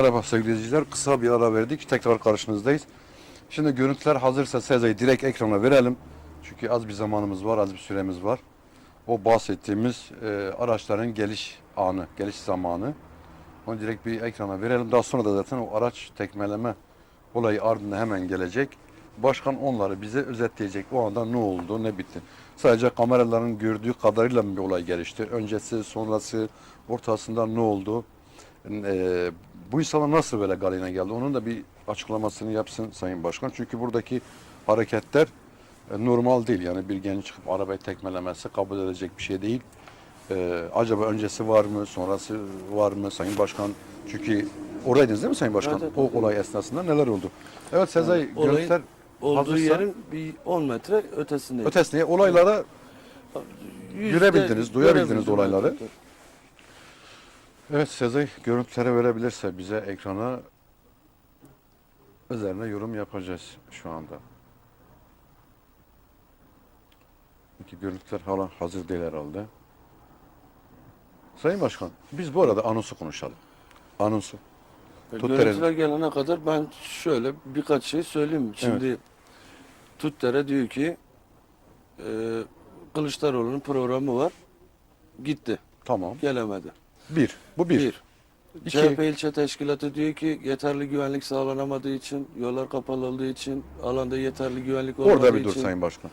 Merhaba sevgili izleyiciler. Kısa bir ara verdik. Tekrar karşınızdayız. Şimdi görüntüler hazırsa Sezai direkt ekrana verelim. Çünkü az bir zamanımız var, az bir süremiz var. O bahsettiğimiz e, araçların geliş anı, geliş zamanı. Onu direkt bir ekrana verelim. Daha sonra da zaten o araç tekmeleme olayı ardında hemen gelecek. Başkan onları bize özetleyecek. O anda ne oldu, ne bitti. Sadece kameraların gördüğü kadarıyla mı bir olay gelişti? Öncesi, sonrası, ortasında ne oldu? Ee, bu insanlar nasıl böyle galeyana geldi? Onun da bir açıklamasını yapsın Sayın Başkan. Çünkü buradaki hareketler e, normal değil. Yani bir genç çıkıp arabayı tekmelemesi kabul edilecek bir şey değil. Ee, acaba öncesi var mı, sonrası var mı Sayın Başkan? Çünkü oradaydınız değil mi Sayın Başkan? Evet, evet, o olay esnasında neler oldu? Evet Sezai, Olayın görüntüler Olduğu hazırsa yerin bir 10 metre ötesinde. ötesine olaylara Yüzde- görebildiniz, duyabildiniz olayları. evet, evet. Evet Sezai görüntülere verebilirse bize ekrana üzerine yorum yapacağız şu anda. Çünkü görüntüler hala hazır değil herhalde. Sayın Başkan, biz bu arada anonsu konuşalım. Anonsu. Tut Görüntüler gelene kadar ben şöyle birkaç şey söyleyeyim. Şimdi Tuttere diyor ki e, Kılıçdaroğlu'nun programı var. Gitti. Tamam. Gelemedi. Bir. Bu bir. Bir. İki. CHP ilçe teşkilatı diyor ki yeterli güvenlik sağlanamadığı için, yollar kapalı olduğu için, alanda yeterli güvenlik olmadığı Orada bir dur için. Sayın Başkan.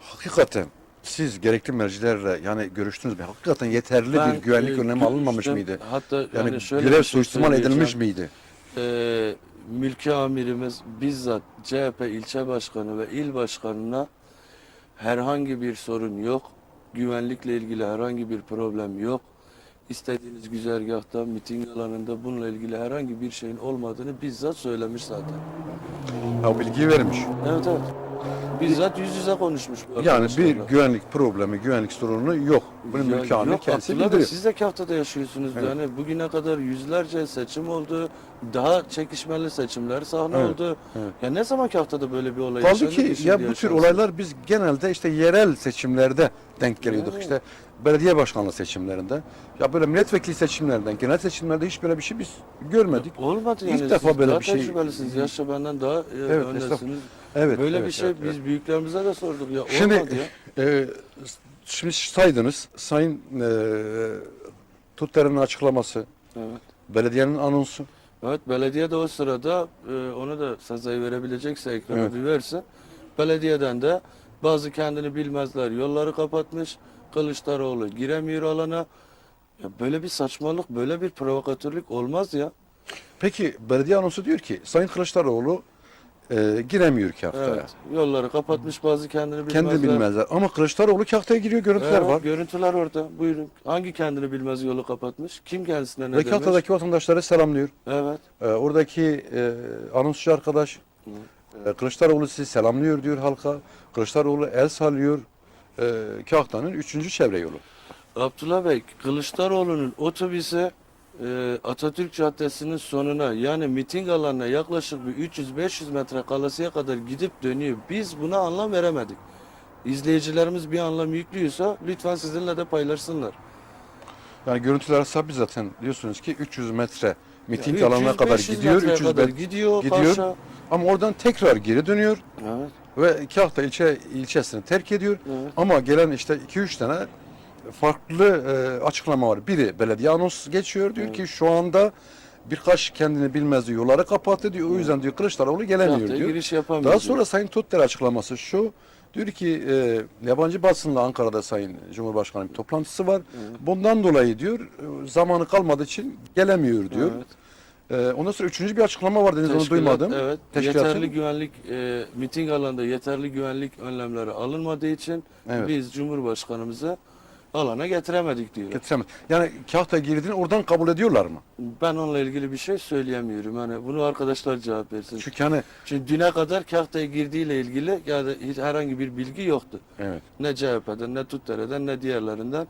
Hakikaten siz gerekli mercilerle yani görüştünüz mü? Hakikaten yeterli Ben, bir güvenlik e, önlemi alınmamış mıydı? Hatta Yani, yani, şöyle görev şey suistimal edilmiş miydi? Ee, mülki amirimiz bizzat CHP ilçe başkanı ve il başkanına herhangi bir sorun yok. Güvenlikle ilgili herhangi bir problem yok. İstediğiniz güzergahta, miting alanında bununla ilgili herhangi bir şeyin olmadığını bizzat söylemiş zaten. Ha, o bilgiyi vermiş. Evet evet. Bizzat yüz yüze konuşmuş bu Yani bir güvenlik problemi, güvenlik sorunu yok. Bunu Ya mülki amir yok, kendisi Abdullah bildiriyor. Siz de Kafta'da yaşıyorsunuz. Evet. Yani bugüne kadar yüzlerce seçim oldu. Daha çekişmeli seçimler sahne Evet, oldu. evet. Ya ne zaman Kafta'da böyle bir olay Kaldı ki ya bu tür olaylar biz genelde işte yerel seçimlerde denk geliyorduk. Evet. İşte belediye başkanlığı seçimlerinde. Ya böyle milletvekili seçimlerinden, genel seçimlerde hiç böyle bir şey biz görmedik. Olmadı İlk yani. defa Siz böyle bir şey- tecrübelisiniz. Yaşça benden daha e, Evet, öndesiniz. Evet. Böyle evet, bir şey evet, biz evet. büyüklerimize de sorduk ya. Şimdi Olmadı ya. e, şimdi saydınız Sayın e, Tutter'in açıklaması, Evet. belediyenin anonsu. Evet belediye de o sırada e, onu da Sezai verebilecekse ekrana Evet. bir versin. Belediyeden de bazı kendini bilmezler yolları kapatmış. Kılıçdaroğlu giremiyor alana. Ya böyle bir saçmalık, böyle bir provokatörlük olmaz ya. Peki belediye anonsu diyor ki Sayın Kılıçdaroğlu e, giremiyor ki haftaya. Evet. Yolları kapatmış bazı kendini bilmezler. Kendi bilmezler. Ama Kılıçdaroğlu haftaya giriyor görüntüler Evet, var. Görüntüler orada. Buyurun. Hangi kendini bilmez yolu kapatmış? Kim kendisine ne Ve demiş? Kahta'daki vatandaşları selamlıyor. Evet. Ee, oradaki e, anonsçu arkadaş e, Kılıçdaroğlu sizi selamlıyor diyor halka. Kılıçdaroğlu el sallıyor. E, Kahta'nın üçüncü çevre yolu. Abdullah Bey, Kılıçdaroğlu'nun otobüse e, Atatürk Caddesi'nin sonuna yani miting alanına yaklaşık bir 300-500 metre kalasıya kadar gidip dönüyor. Biz buna anlam veremedik. İzleyicilerimiz bir anlam yüklüyorsa lütfen sizinle de paylaşsınlar. Yani görüntüler sabit zaten diyorsunuz ki 300 metre miting Ya alanına 300-500 kadar gidiyor. metreye 300 kadar metre gidiyor, gidiyor. karşı. Ama oradan tekrar geri dönüyor Evet, ve Kahta ilçe ilçesini terk ediyor. evet. Ama gelen işte 2-3 tane farklı e, açıklama var. Biri belediye anons geçiyor diyor Evet. ki şu anda birkaç kendini bilmez diyor, yolları kapattı diyor. O yüzden diyor Kılıçdaroğlu gelemiyor diyor. giriş yapamıyor. Daha sonra Sayın Tutter açıklaması şu. Diyor ki e, yabancı basınla Ankara'da Sayın Cumhurbaşkanı bir toplantısı var. Evet. Bundan dolayı diyor e, zamanı kalmadığı için gelemiyor diyor. Evet. E, ondan sonra üçüncü bir açıklama var dediniz onu Teşkilat, duymadım. Evet. Teşkilatın- Yeterli güvenlik e, miting alanında yeterli güvenlik önlemleri alınmadığı için Evet. biz Cumhurbaşkanımıza alana getiremedik diyor. Getiremez. Yani Kahta girdiğini oradan kabul ediyorlar mı? Ben onunla ilgili bir şey söyleyemiyorum. Hani bunu arkadaşlar cevap versin. Çünkü hani Çünkü düne kadar Kahta'ya girdiğiyle ilgili yani hiç herhangi bir bilgi yoktu. evet. Ne CHP'den, ne Tuttere'den, ne diğerlerinden.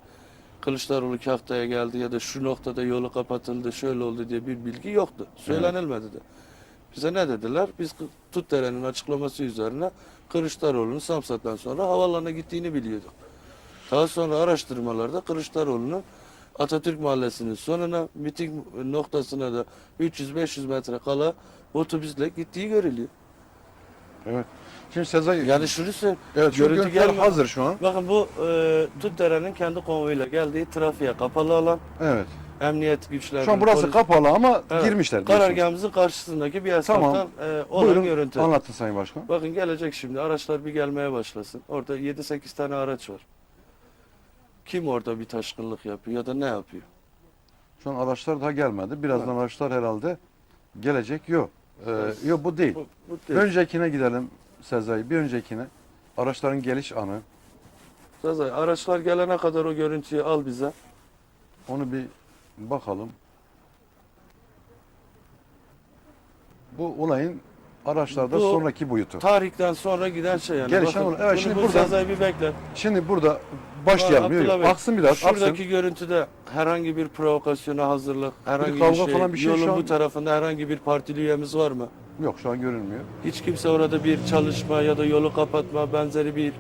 Kılıçdaroğlu Kahta'ya geldi ya da şu noktada yolu kapatıldı, şöyle oldu diye bir bilgi yoktu. Söylenilmedi de. Bize ne dediler? Biz Tuttere'nin açıklaması üzerine Kılıçdaroğlu'nun Samsat'tan sonra havalarına gittiğini biliyorduk. Daha sonra araştırmalarda Kılıçdaroğlu'nun Atatürk Mahallesi'nin sonuna, miting noktasına da 300-500 metre kala otobüsle gittiği görülüyor. Evet. Şimdi Sezai Yani şunu söyleyeyim. evet, şu görüntü gelmiyor. hazır şu an. Bakın bu e, Tutdere'nin kendi konvoyuyla geldiği trafiğe kapalı alan, Evet. emniyet güçlerinin... Şu an burası polis- kapalı ama Evet. girmişler. Karargahımızın karşısındaki bir esnaftan Tamam. e, olan Buyurun görüntü. anlatın Sayın Başkan. Bakın gelecek şimdi araçlar bir gelmeye başlasın. Orada 7-8 tane araç var. Kim orada bir taşkınlık yapıyor ya da ne yapıyor? Şu an araçlar daha gelmedi. Birazdan araçlar herhalde gelecek. Yok. Ee, Evet. yok bu değil. Bu, bu değil. öncekine gidelim Sezai. Bir öncekine. Araçların geliş anı. Sezai, araçlar gelene kadar o görüntüyü al bize. Onu bir bakalım. Bu olayın araçlarda Bu- sonraki boyutu. Tarihten sonra giden şey yani. Gelişen Bakın. Evet, bunu şimdi bu burada- Sezai bir bekle. Şimdi burada başlayalım. Yok, Abdullah. Bey, Aksın biraz. Şuradaki Aksın. görüntüde herhangi bir provokasyona hazırlık, herhangi bir, kavga şey, falan bir şey yolun şu an- bu tarafında herhangi bir partili üyemiz var mı? Yok şu an görünmüyor. Hiç kimse orada bir çalışma ya da yolu kapatma benzeri bir e,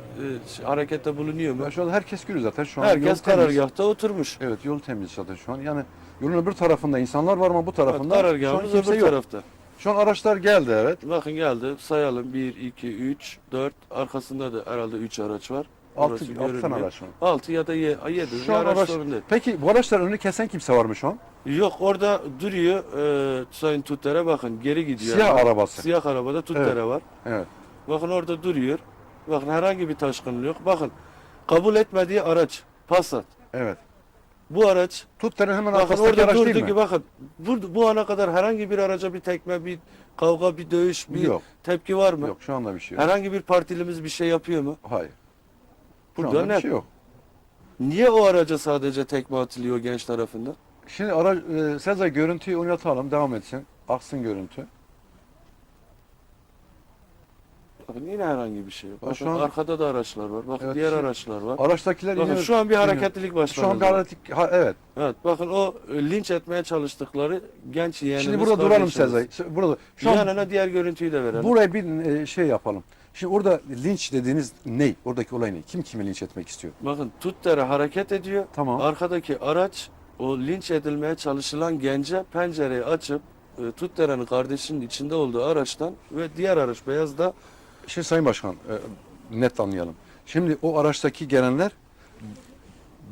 harekette bulunuyor mu? Ya şu an herkes görüyor zaten. Şu an Herkes karargahta oturmuş. Evet yol temiz zaten şu an. Yani yolun öbür tarafında insanlar var ama bu tarafında şu an karargahımız kimse öbür yok. tarafta. Şu an araçlar geldi evet. Bakın geldi sayalım 1, 2, 3, 4 arkasında da herhalde 3 araç var. 6 Orası 6 tane görünmüyor. araç var. 6 ya da 7. Şu an araç araç- sorun değil. Peki bu araçların önünü kesen kimse var mı şu an? Yok orada duruyor e, Sayın Tutter'e bakın geri gidiyor. Siyah Yani. arabası. Siyah arabada Tutter'e Evet. var. Evet. Bakın orada duruyor. Bakın herhangi bir taşkınlık yok. Bakın kabul etmediği araç Passat. Evet. Bu araç Tutter'in hemen bakın arkasındaki orada araç durdu değil mi? ki bakın bu, bu ana kadar herhangi bir araca bir tekme, bir kavga, bir dövüş, bir Yok. tepki var mı? Yok şu anda bir şey yok. Herhangi bir partilimiz bir şey yapıyor mu? Hayır. Burada anda bir net. şey yok. Niye o araca sadece tekme atılıyor genç tarafından? Şimdi ara, e, Sezai görüntüyü oynatalım devam etsin. Aksın görüntü. Bakın yine herhangi bir şey yok. Bak Bakın şu an- arkada da araçlar var. Bakın Evet, diğer şu- araçlar var. Araçtakiler Bakın iniyor. şu an bir hareketlilik başladı. Şu an bir hareket ha, evet. Evet bakın o e, linç etmeye çalıştıkları genç yeğenimiz. Şimdi burada duralım kardeşimiz. Sezai. Burada şu an Yanına diğer görüntüyü de verelim. buraya bir e, şey yapalım. Şimdi orada linç dediğiniz ne? Oradaki olay ne? Kim kimi linç etmek istiyor? Bakın Tutter'e hareket ediyor. Tamam. Arkadaki araç o linç edilmeye çalışılan gence pencereyi açıp e, Tutter'in kardeşinin içinde olduğu araçtan ve diğer araç beyaz da Şimdi Sayın Başkan e, net anlayalım. Şimdi o araçtaki gelenler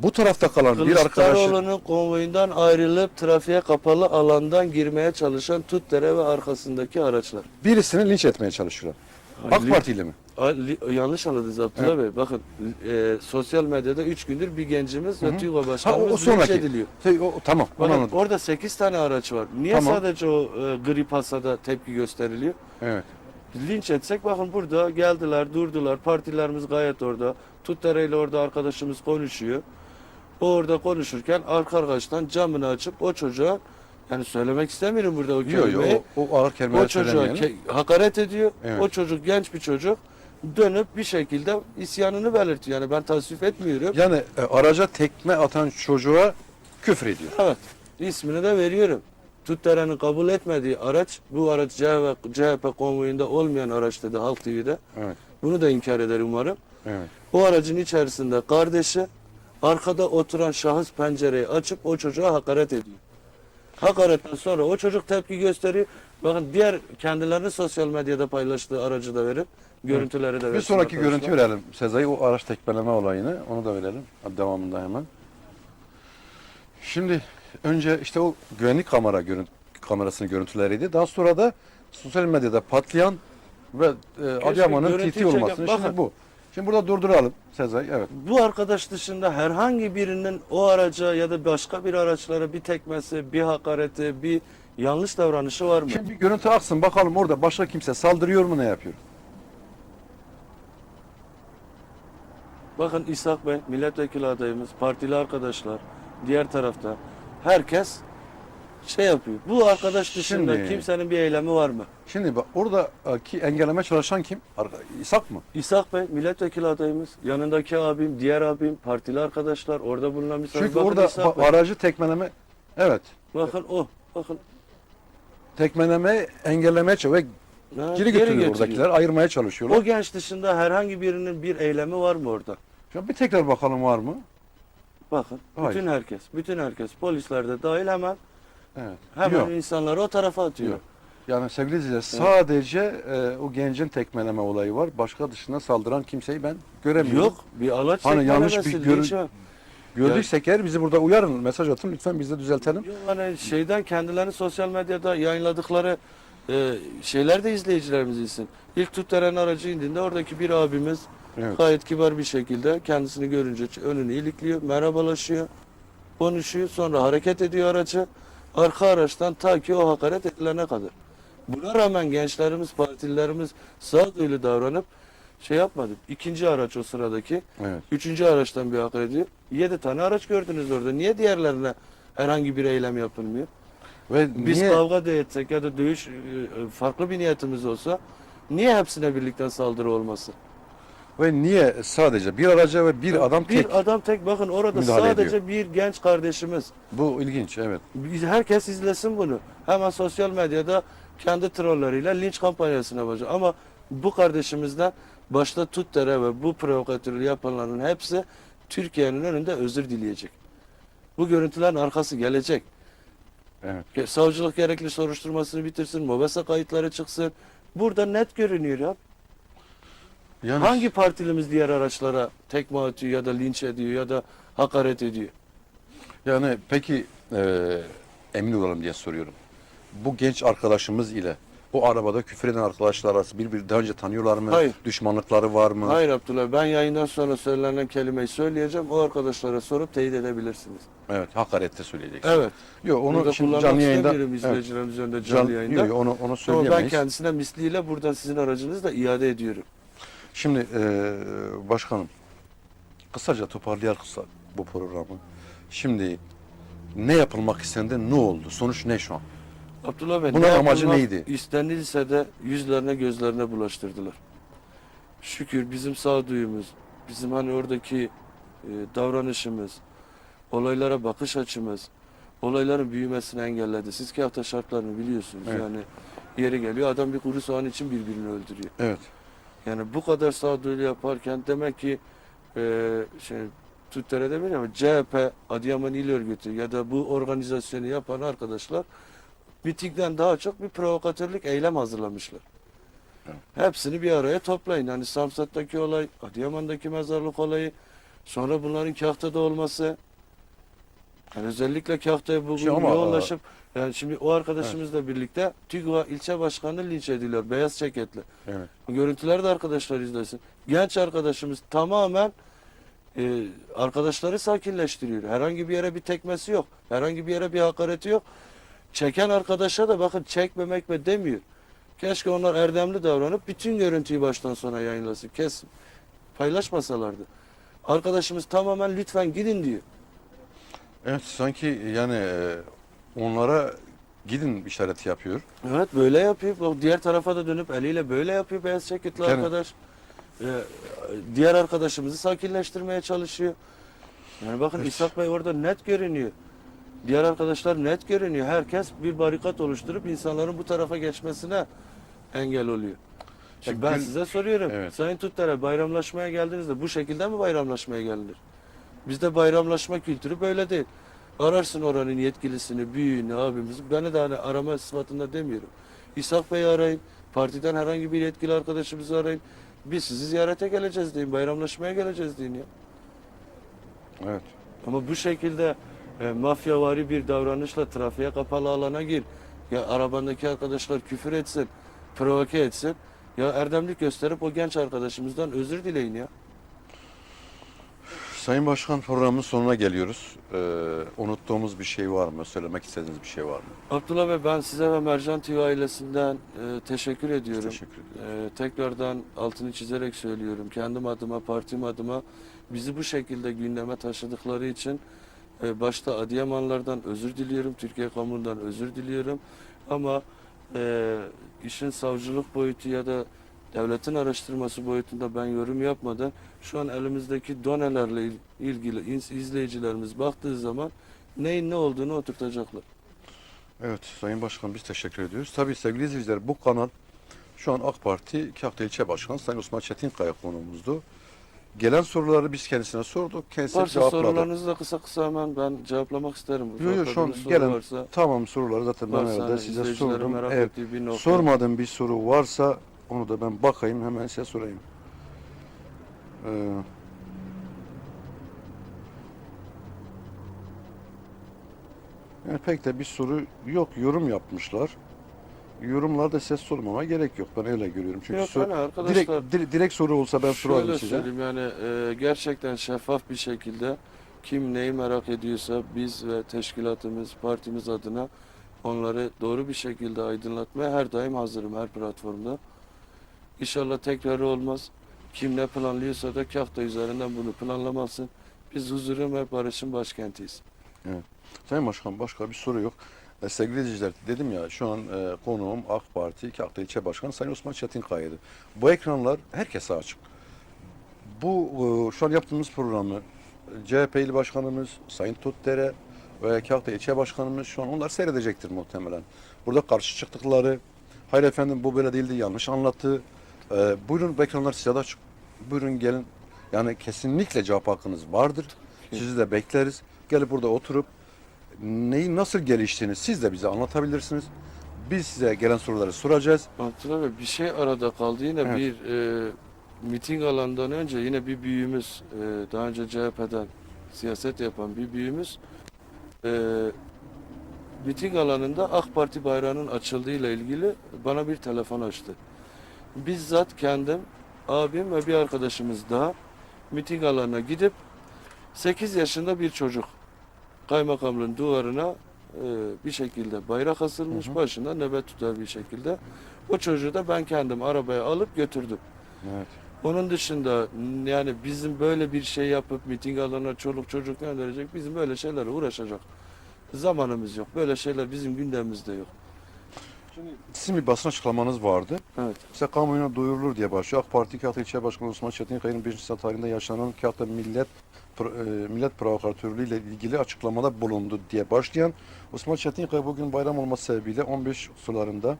bu tarafta kalan bir arkadaşı Kılıçdaroğlu'nun konvoyundan ayrılıp trafiğe kapalı alandan girmeye çalışan Tutter'e ve arkasındaki araçlar. birisini linç etmeye çalışıyorlar. AK Linç- Partili mi? Ali- yanlış anladınız Abdullah Bey. Bakın e, sosyal medyada 3 gündür bir gencimiz Hı hı. ve TÜGVA Ha, o, başkanımız o linç ediliyor. Şey, o, tamam Bakın anladım. orada 8 tane araç var. Niye Tamam. sadece o e, gri pasada tepki gösteriliyor? Evet. Linç etsek bakın burada geldiler, durdular. Partilerimiz gayet orada. Tuttere ile orada arkadaşımız konuşuyor. O orada konuşurken arka arkadaştan camını açıp o çocuğa yani söylemek istemiyorum burada o Yok kelimeyi. yok o, o ağır kelimeler O çocuğa ke- hakaret ediyor. Evet. O çocuk genç bir çocuk. Dönüp bir şekilde isyanını belirtiyor. Yani ben tasvip etmiyorum. Yani e, araca tekme atan çocuğa küfür ediyor. Evet. ismini de veriyorum. Tuttere'nin kabul etmediği araç, bu araç CHP, CHP konvoyunda olmayan araç dedi Halk TV'de. Evet. Bunu da inkar eder umarım. Evet. O aracın içerisinde kardeşi, arkada oturan şahıs pencereyi açıp o çocuğa hakaret ediyor. Hakaretten sonra o çocuk tepki gösteriyor. Bakın diğer kendilerinin sosyal medyada paylaştığı aracı da verin. Görüntüleri de Bir versin sonraki arkadaşlar. görüntü verelim Sezai o araç tekmeleme olayını onu da verelim devamında hemen. Şimdi önce işte o güvenlik kamera görüntü kamerasının görüntüleriydi. Daha sonra da sosyal medyada patlayan ve e, Adıyaman'ın görüntüyü TT çeken- olmasını. Şimdi bakın. bu. Şimdi burada durduralım Sezai. Evet. Bu arkadaş dışında herhangi birinin o araca ya da başka bir araçlara bir tekmesi, bir hakareti, bir yanlış davranışı var mı? Şimdi bir görüntü aksın bakalım orada başka kimse saldırıyor mu ne yapıyor? Bakın İshak Bey, milletvekili adayımız, partili arkadaşlar, diğer tarafta herkes şey yapıyor. Bu arkadaş dışında Şimdi- kimsenin bir eylemi var mı? Şimdi bak oradaki engelleme çalışan kim? Arka, İshak mı? İshak Bey, milletvekili adayımız, yanındaki abim, diğer abim, partili arkadaşlar, orada bulunan misafir. Çünkü Bakın orada İshak ba- Bey, tekmeleme evet. bakın o, bakın. Tekmeleme engellemeye çalışıyor ve Ha, geri götürüyor oradakiler ayırmaya çalışıyorlar. O genç dışında herhangi birinin bir eylemi var mı orada? An bir tekrar bakalım var mı? Bakın Hayır. bütün herkes, bütün herkes polisler de dahil hemen Evet. hemen Yok. insanları o tarafa atıyor. Yok. Yani sevgili izleyiciler sadece e, o gencin tekmeleme olayı var. Başka dışına saldıran kimseyi ben göremiyorum. Yok bir alaç Hani yanlış bir görün-. Gördüysek eğer bizi burada uyarın, mesaj atın lütfen biz de düzeltelim. Yok, Hani şeyden kendilerini sosyal medyada yayınladıkları e, şeyler de izleyicilerimiz izlesin. İlk Tutteren aracı indiğinde oradaki bir abimiz Evet. gayet kibar bir şekilde kendisini görünce önünü ilikliyor, merhabalaşıyor, konuşuyor, sonra hareket ediyor aracı. Arka araçtan ta ki o hakaret edilene kadar. Buna rağmen gençlerimiz, partililerimiz sağduyulu davranıp şey yapmadı. İkinci araç o sıradaki. Evet. Üçüncü araçtan bir hakaret ediyor. Yedi tane araç gördünüz orada. Niye diğerlerine herhangi bir eylem yapılmıyor? Ve Biz niye kavga da etsek ya da dövüş e, farklı bir niyetimiz olsa niye hepsine birlikte saldırı olmasın? Ve niye sadece bir araca ve bir adam bir tek adam tek bakın orada sadece bir genç kardeşimiz. bu ilginç evet. Herkes izlesin bunu. Hemen sosyal medyada kendi trolleriyle linç kampanyasına başlıyor. Ama bu kardeşimizden başta Tuttere ve bu provokatörü yapanların hepsi Türkiye'nin önünde özür dileyecek. Bu görüntülerin arkası gelecek. Evet. Savcılık gerekli soruşturmasını bitirsin, MOBESE kayıtları çıksın. Burada net görünüyor ya. Yani Hangi partilimiz diğer araçlara tekme atıyor ya da linç ediyor ya da hakaret ediyor? yani peki e, emin olalım diye soruyorum. Bu genç arkadaşımız ile o arabada küfür eden arkadaşlar arası birbiri daha önce tanıyorlar mı? Hayır. Düşmanlıkları var mı? Hayır Abdullah ben yayından sonra söylenen kelimeyi söyleyeceğim. O arkadaşlara sorup teyit edebilirsiniz. Evet, hakarette söyleyeceksin. Evet. Yok onu Burada şimdi canlı yayında istemiyorum evet, izleyicilerimiz önünde can, canlı yayında. yok, onu onu Ama ben söyleyemeyiz. kendisine misliyle buradan sizin aracınızla iade ediyorum. Şimdi e, başkanım kısaca toparlayalım kısa bu programı. Şimdi ne yapılmak istendi, ne oldu? Sonuç ne şu an? Abdullah Bey, Bunun ne amacı neydi? İstenilse de yüzlerine gözlerine bulaştırdılar. Şükür bizim sağduyumuz, bizim hani oradaki e, davranışımız, olaylara bakış açımız, olayların büyümesini engelledi. Siz hafta şartlarını biliyorsunuz. Evet. Yani yeri geliyor adam bir kuru soğan için birbirini öldürüyor. Evet. Yani bu kadar sağduyulu yaparken demek ki e, şey Türkleri demiyorum ama CHP, Adıyaman İl Örgütü ya da bu organizasyonu yapan arkadaşlar mitingden daha çok bir provokatörlük eylem hazırlamışlar. Hepsini bir araya toplayın. Hani Samsat'taki olay, Adıyaman'daki mezarlık olayı, sonra bunların Kahta'da olması. Yani özellikle Kahta'ya bugün Şey ama, yoğunlaşıp yani şimdi o arkadaşımızla birlikte TÜGVA ilçe başkanı linç ediliyor beyaz ceketli. Evet. Bu görüntüleri de arkadaşlar izlesin. Genç arkadaşımız tamamen e, arkadaşları sakinleştiriyor. Herhangi bir yere bir tekmesi yok. Herhangi bir yere bir hakareti yok. Çeken arkadaşa da bakın çekmemek mi demiyor. Keşke onlar erdemli davranıp bütün görüntüyü baştan sona yayınlasın. Kes paylaşmasalardı. Arkadaşımız tamamen lütfen gidin diyor. Evet sanki yani e, onlara gidin işareti yapıyor. Evet böyle yapıyor. Bak diğer tarafa da dönüp eliyle böyle yapıyor beyaz ceketli Yani- arkadaş. Ee, diğer arkadaşımızı sakinleştirmeye çalışıyor. Yani bakın Evet. İshak Bey orada net görünüyor. Diğer arkadaşlar net görünüyor. Herkes bir barikat oluşturup insanların bu tarafa geçmesine engel oluyor. Şimdi ben gün- size soruyorum. Evet. Sayın Tuttar'a bayramlaşmaya geldiğinizde bu şekilde mi bayramlaşmaya gelinir? Bizde bayramlaşma kültürü böyle değil. Ararsın oranın yetkilisini, büyüğünü, abimizi. Beni de hani arama sıfatında demiyorum. İshak Bey'i arayın. Partiden herhangi bir yetkili arkadaşımızı arayın. Biz sizi ziyarete geleceğiz deyin. Bayramlaşmaya geleceğiz deyin ya. Evet. Ama bu şekilde e, mafyavari bir davranışla trafiğe kapalı alana gir. Ya arabandaki arkadaşlar küfür etsin, provoke etsin. Ya erdemlik gösterip o genç arkadaşımızdan özür dileyin ya. Sayın Başkan programın sonuna geliyoruz. Ee, unuttuğumuz bir şey var mı? Söylemek istediğiniz bir şey var mı? Abdullah Bey ben size ve Mercan TV ailesinden e, teşekkür ediyorum. Teşekkür ediyorum. E, tekrardan altını çizerek söylüyorum. Kendim adıma, partim adıma bizi bu şekilde gündeme taşıdıkları için e, başta Adıyamanlardan özür diliyorum. Türkiye kamuoyundan özür diliyorum. Ama e, işin savcılık boyutu ya da devletin araştırması boyutunda ben yorum yapmadan şu an elimizdeki donelerle il- ilgili iz- izleyicilerimiz baktığı zaman neyin ne olduğunu oturtacaklar. Evet Sayın Başkan biz teşekkür ediyoruz. Tabii sevgili izleyiciler bu kanal şu an AK Parti Kahta İlçe Başkanı Sayın Osman Çetinkaya konuğumuzdu. Gelen soruları biz kendisine sorduk. Kendisi Varsa cevapladı. sorularınızı da kısa kısa hemen ben cevaplamak isterim. Yok yok şu an gelen varsa, tamam soruları zaten ben evde size sordum. Eğer bir sormadığım bir soru varsa onu da ben bakayım hemen size sorayım. Ee, yani pek de bir soru yok. Yorum yapmışlar. Yorumlarda ses sormama gerek yok. Ben öyle görüyorum. Çünkü Yok sor- arkadaşlar direkt, dir- direkt soru olsa ben sorarım şöyle size. söyleyeyim yani e, gerçekten şeffaf bir şekilde kim neyi merak ediyorsa biz ve teşkilatımız, partimiz adına onları doğru bir şekilde aydınlatmaya her daim hazırım her platformda. İnşallah tekrarı olmaz. Kim ne planlıyorsa da Kahta üzerinden bunu planlamasın. Biz huzurun ve barışın başkentiyiz. Sayın Başkan başka bir soru yok. E, sevgili izleyiciler dedim ya şu an e, konuğum AK Parti Kahta İlçe Başkanı Sayın Osman Çetinkaya'ydı. Bu ekranlar herkese açık. Bu e, şu an yaptığımız programı e, CHP Başkanımız Sayın Tutdere ve Kahta İlçe Başkanımız şu an onlar seyredecektir muhtemelen. Burada karşı çıktıkları, hayır efendim bu böyle değildi yanlış anlattı. E, buyurun bu ekranlar size de açık. Buyurun gelin. Yani kesinlikle cevap hakkınız vardır. Sizi de bekleriz. Gelip burada oturup neyi nasıl geliştiğini siz de bize anlatabilirsiniz. Biz size gelen soruları soracağız. Abdullah Bey bir şey arada kaldı. Yine Evet. bir e, miting alanından önce yine bir büyüğümüz, e, daha önce CHP'den siyaset yapan bir büyüğümüz e, miting alanında AK Parti bayrağının açıldığıyla ilgili bana bir telefon açtı. Bizzat kendim, abim ve bir arkadaşımız daha miting alanına gidip 8 yaşında bir çocuk kaymakamlığın duvarına e, bir şekilde bayrak asılmış Hı hı. başında nöbet tutar bir şekilde. O çocuğu da ben kendim arabaya alıp götürdüm. Evet. Onun dışında yani bizim böyle bir şey yapıp miting alanına çoluk çocuk gönderecek bizim böyle şeylere uğraşacak zamanımız yok. Böyle şeyler bizim gündemimizde yok. Sizin bir basın açıklamanız vardı. Evet. Size kamuoyuna duyurulur diye başlıyor. AK Parti Kahta İlçe Başkanı Osman Çetinkaya'nın 1. Nisan tarihinde yaşanan Kahta millet e, millet provokatörlüğü ile ilgili açıklamada bulundu diye başlayan Osman Çetinkaya bugün bayram olması sebebiyle 15 sularında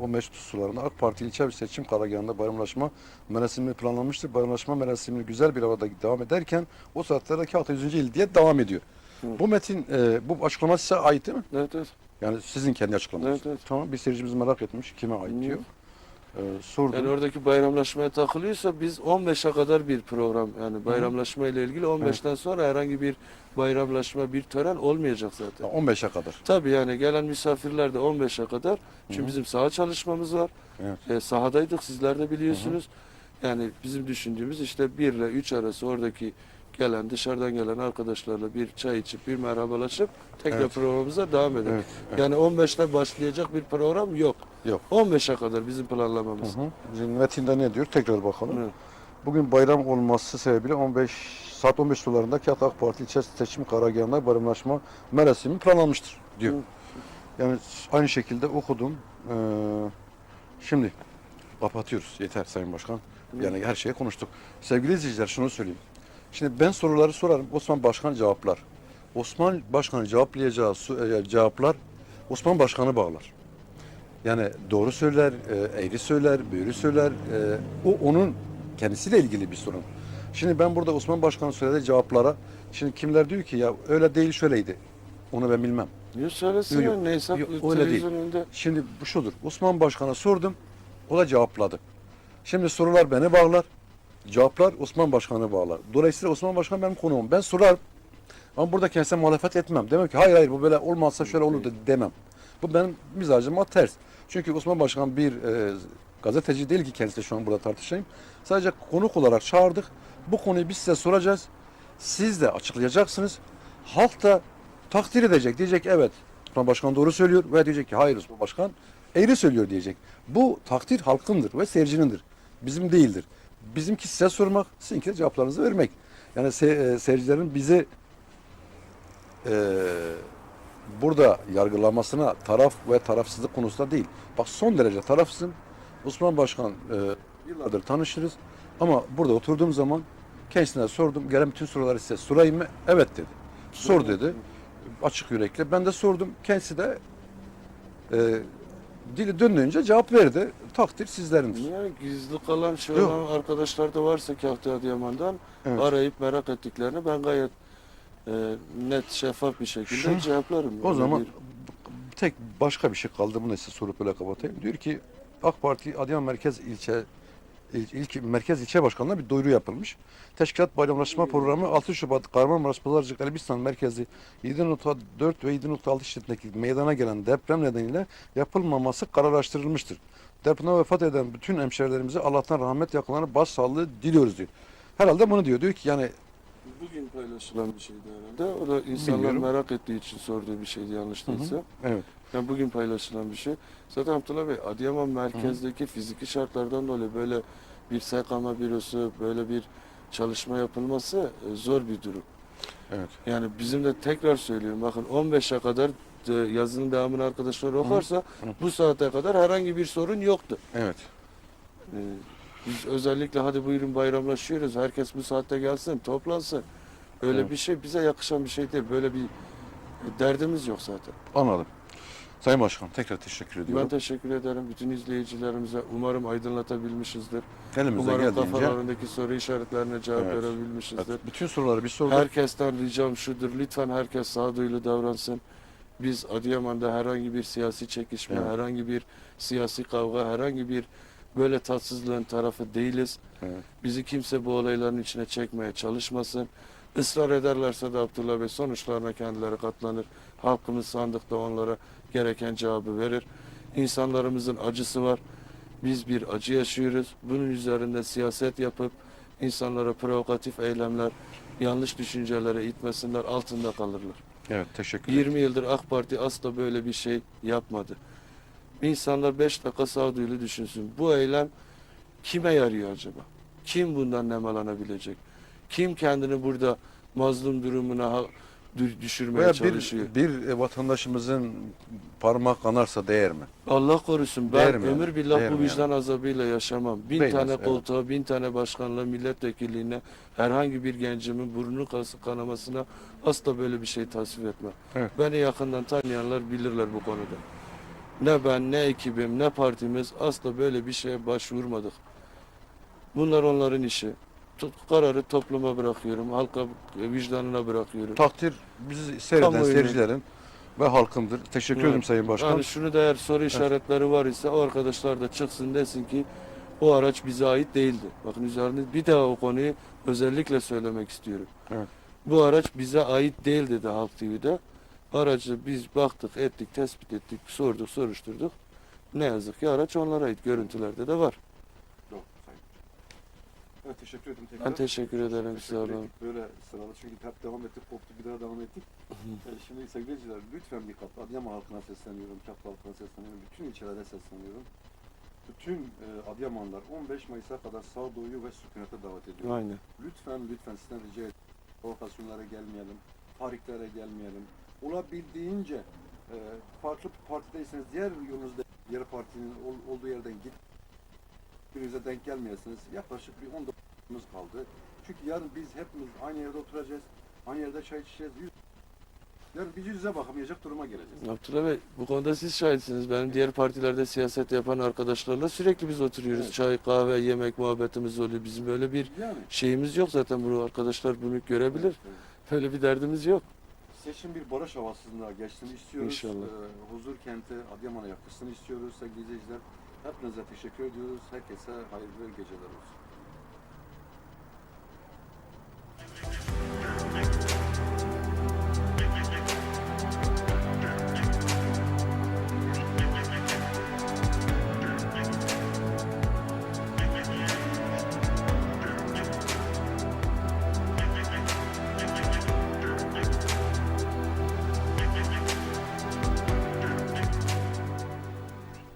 15 sularında AK Parti ilçe ve seçim karargahında bayramlaşma merasimi planlanmıştır. Bayramlaşma merasimi güzel bir havada devam ederken o saatlerde Kahta 100. il diye devam ediyor. Hı. Bu metin, e, bu açıklama size ait değil mi? Evet, evet. Yani sizin kendi açıklamanız. Evet, evet. Tamam bir seyircimiz merak etmiş kime ait diyor. Ee, sordum. Yani oradaki bayramlaşmaya takılıyorsa biz 15'e kadar bir program yani bayramlaşma ile ilgili 15'ten sonra herhangi bir bayramlaşma bir tören olmayacak zaten. 15'e kadar. Tabii yani gelen misafirler de 15'e kadar. Çünkü bizim saha çalışmamız var. Evet. E, sahadaydık sizler de biliyorsunuz. Yani bizim düşündüğümüz işte 1 ile 3 arası oradaki gelen dışarıdan gelen arkadaşlarla bir çay içip bir merhabalaşıp tekrar Evet. programımıza devam edelim. Evet. evet. Yani 15'te başlayacak bir program yok. Yok. 15'e kadar bizim Hı planlamamız. hı. Bizim metinde ne diyor? Tekrar bakalım. Evet. Bugün bayram olması sebebiyle 15 saat 15 sularında Kağıt AK Parti ilçe seçim karargahında bayramlaşma merasimi planlanmıştır diyor. Hı. Yani aynı şekilde okudum. Ee, şimdi kapatıyoruz. Yeter Sayın Başkan. Hı. Yani her şeyi konuştuk. Sevgili izleyiciler şunu söyleyeyim. Şimdi ben soruları sorarım. Osman Başkan cevaplar. Osman Başkan'ın cevaplayacağı e, cevaplar Osman Başkan'ı bağlar. Yani doğru söyler, e, eğri söyler, büğrü söyler. E, o onun kendisiyle ilgili bir sorun. Şimdi ben burada Osman Başkan'ın söylediği cevaplara şimdi kimler diyor ki ya öyle değil şöyleydi. Onu ben bilmem. Yok söylesin Yok, neyse Yok, öyle değil. önünde. Şimdi bu şudur. Osman Başkan'a sordum. O da cevapladı. Şimdi sorular beni bağlar. Cevaplar Osman Başkan'ı bağlar. Dolayısıyla Osman Başkan benim konuğum. Ben sorarım. Ama burada kendisine muhalefet etmem. Demem ki hayır hayır bu böyle olmazsa şöyle olur da demem. Bu benim mizacıma ters. Çünkü Osman Başkan bir e, gazeteci değil ki kendisi şu an burada tartışayım. Sadece konuk olarak çağırdık. Bu konuyu biz size soracağız. Siz de açıklayacaksınız. Halk da takdir edecek. Diyecek evet Osman Başkan doğru söylüyor ve diyecek ki hayır Osman Başkan eğri söylüyor diyecek. Bu takdir halkındır ve seyircinindir. Bizim değildir. Bizimki size sormak, sizinki de cevaplarınızı vermek. Yani se- e, seyircilerin bizi e, burada yargılamasına taraf ve tarafsızlık konusunda değil. Bak son derece tarafsızım. Osman Başkan e, yıllardır tanışırız. Ama burada oturduğum zaman kendisine sordum. Gelen bütün soruları size sorayım mı? Evet dedi. Sor dedi. Açık yürekli. Ben de sordum. Kendisi de e, dili döndüğünce cevap verdi. Takdir sizlerindir. Yani gizli kalan şey Yok. olan arkadaşlar da varsa Kahta Adıyaman'dan Evet. arayıp merak ettiklerini ben gayet e, net, şeffaf bir şekilde Şunu- cevaplarım. O Öyle zaman bir- tek başka bir şey kaldı. Bunu size sorup böyle kapatayım. Diyor ki AK Parti Adıyaman Merkez İlçe İl, ilk Merkez İlçe Başkanı'na bir duyuru yapılmış. Teşkilat Bayramlaşma Programı 6 Şubat Kahramanmaraş Pazarcık Elbistan Merkezi 7.4 ve 7.6 şiddetindeki meydana gelen deprem nedeniyle yapılmaması kararlaştırılmıştır. Depremde vefat eden bütün hemşehrilerimize Allah'tan rahmet yakınlarına başsağlığı diliyoruz diyor. Herhalde bunu diyor. Diyor ki yani Bugün paylaşılan bir şeydi herhalde. O da insanlar Bilmiyorum. merak ettiği için sorduğu bir şeydi yanlış değilse. evet. Yani bugün paylaşılan bir şey. Zaten Abdullah Bey Adıyaman merkezdeki fiziki şartlardan dolayı böyle bir SKM bürosu, böyle bir çalışma yapılması e, zor bir durum. Evet. Yani bizim de tekrar söylüyorum bakın 15'e kadar e, yazının devamını arkadaşlar okursa Hı. bu saate kadar herhangi bir sorun yoktu. Evet. Ee, Biz özellikle hadi buyurun bayramlaşıyoruz. Herkes bu saatte gelsin, toplansın. Öyle Evet. bir şey bize yakışan bir şey değil. Böyle bir derdimiz yok zaten. Anladım. Sayın Başkan tekrar teşekkür Ben ediyorum. teşekkür ederim bütün izleyicilerimize. Umarım aydınlatabilmişizdir. Elimizden Umarım geldiğince kafalarındaki soru işaretlerine cevap Evet. verebilmişizdir. evet, bütün soruları bir sorduk. Herkesten ricam şudur. Lütfen herkes sağduyulu davransın. Biz Adıyaman'da herhangi bir siyasi çekişme, Evet. herhangi bir siyasi kavga, herhangi bir böyle tatsızlığın tarafı değiliz. Evet. Bizi kimse bu olayların içine çekmeye çalışmasın. Israr ederlerse de Abdullah Bey sonuçlarına kendileri katlanır. Halkımız sandıkta onlara gereken cevabı verir. İnsanlarımızın acısı var. Biz bir acı yaşıyoruz. Bunun üzerinde siyaset yapıp insanlara provokatif eylemler, yanlış düşüncelere itmesinler, altında kalırlar. Evet teşekkür ederim. 20 yıldır AK Parti asla böyle bir şey yapmadı. İnsanlar 5 dakika sağduyulu düşünsün. Bu eylem kime yarıyor acaba? Kim bundan nemalanabilecek? Kim kendini burada mazlum durumuna düşürmeye Veya çalışıyor? bir, bir e, vatandaşımızın parmak kanarsa değer mi? Allah korusun ben Değer mi yani? ömür billah Değer bu vicdan azabıyla yaşamam. Bin Değmez, tane evet. koltuğa, bin tane başkanlığa, milletvekilliğine herhangi bir gencimin burnunu kas- kanamasına asla böyle bir şey tasvip etmem. Evet. Beni yakından tanıyanlar bilirler bu konuda. Ne ben, ne ekibim, ne partimiz asla böyle bir şeye başvurmadık. Bunlar onların işi. Tut, kararı topluma bırakıyorum, halka vicdanına bırakıyorum. Takdir bizi seyreden Kamuoyunun- seyircilerin ve halkındır. Teşekkür ederim Sayın Başkan. Yani şunu da eğer soru işaretleri var ise o arkadaşlar da çıksın desin ki o araç bize ait değildi. Bakın üzerinde bir daha o konuyu özellikle söylemek istiyorum. Evet. Bu araç bize ait değil dedi Halk TV'de. Aracı biz baktık, ettik, tespit ettik, sorduk, soruşturduk. Ne yazık ki araç onlara ait. Görüntülerde de var. Yok, sayın. Evet, teşekkür ederim tekrar. Ben teşekkür ederim Teşekkür olun. ettik. Böyle sıralı çünkü hep devam ettik, koptu bir daha devam ettik. Ee, Şimdi sevgili izleyiciler lütfen dikkat. Adıyaman halkına sesleniyorum, Çaplı halkına sesleniyorum, bütün ilçelere sesleniyorum. Bütün e, Adıyamanlar 15 Mayıs'a kadar sağduyu ve sükunete davet ediyorum. Aynen. Lütfen lütfen sizden rica ediyorum. Provokasyonlara gelmeyelim, tariklere gelmeyelim. Olabildiğince e, farklı partideyseniz diğer yolunuzda diğer partinin ol- olduğu yerden git. Birbirinize denk gelmeyesiniz. Yaklaşık bir 10 dakikamız kaldı. Çünkü yarın biz hepimiz aynı yerde oturacağız. Aynı yerde çay içeceğiz. Yüz... Yarın biz yüz yüze bakamayacak duruma geleceğiz. Abdullah Bey bu konuda siz şahitsiniz. Benim diğer partilerde siyaset yapan arkadaşlarla sürekli biz oturuyoruz. Evet. Çay, kahve, yemek muhabbetimiz oluyor. Bizim öyle bir Yani. şeyimiz yok zaten bunu arkadaşlar bunu görebilir. Evet, evet. Öyle bir derdimiz yok. Seçim bir barış havasında geçtiğini istiyoruz. İnşallah. Ee, huzur kente Adıyaman'a yakışsın istiyoruz sevgili izleyiciler. Hepinize teşekkür ediyoruz. Herkese hayırlı geceler olsun.